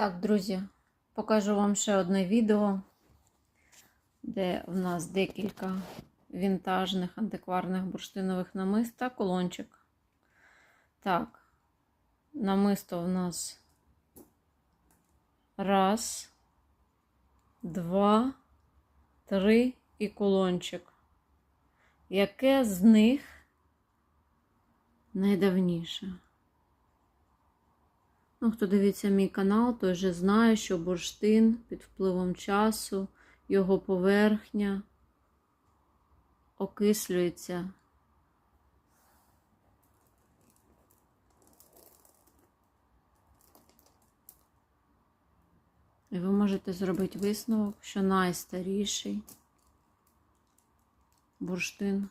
Так, друзі, покажу вам ще одне відео, де в нас декілька вінтажних антикварних бурштинових намист та колончик. Так, намисто в нас раз, два, три і колончик. Яке з них найдавніше? Ну, хто дивиться мій канал, той вже знає, що бурштин під впливом часу, його поверхня окислюється. І ви можете зробити висновок, що найстаріший бурштин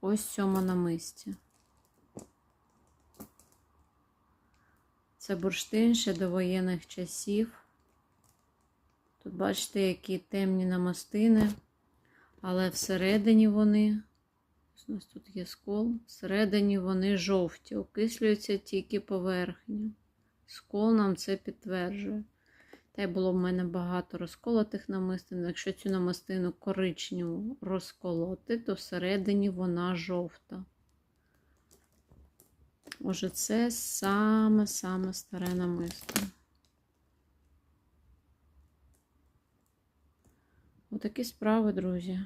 ось цьому намисті. Це бурштин ще до воєнних часів. Тут бачите, які темні намастини, але всередині вони, ось у нас тут є скол, всередині вони жовті, окислюються тільки поверхня. Скол нам це підтверджує. Та й було в мене багато розколотих намистин. Якщо цю намистину коричневу розколоти, то всередині вона жовта. Отже, це саме-саме старе намисто. Отакі справи, друзі.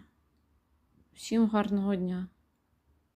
Всім гарного дня!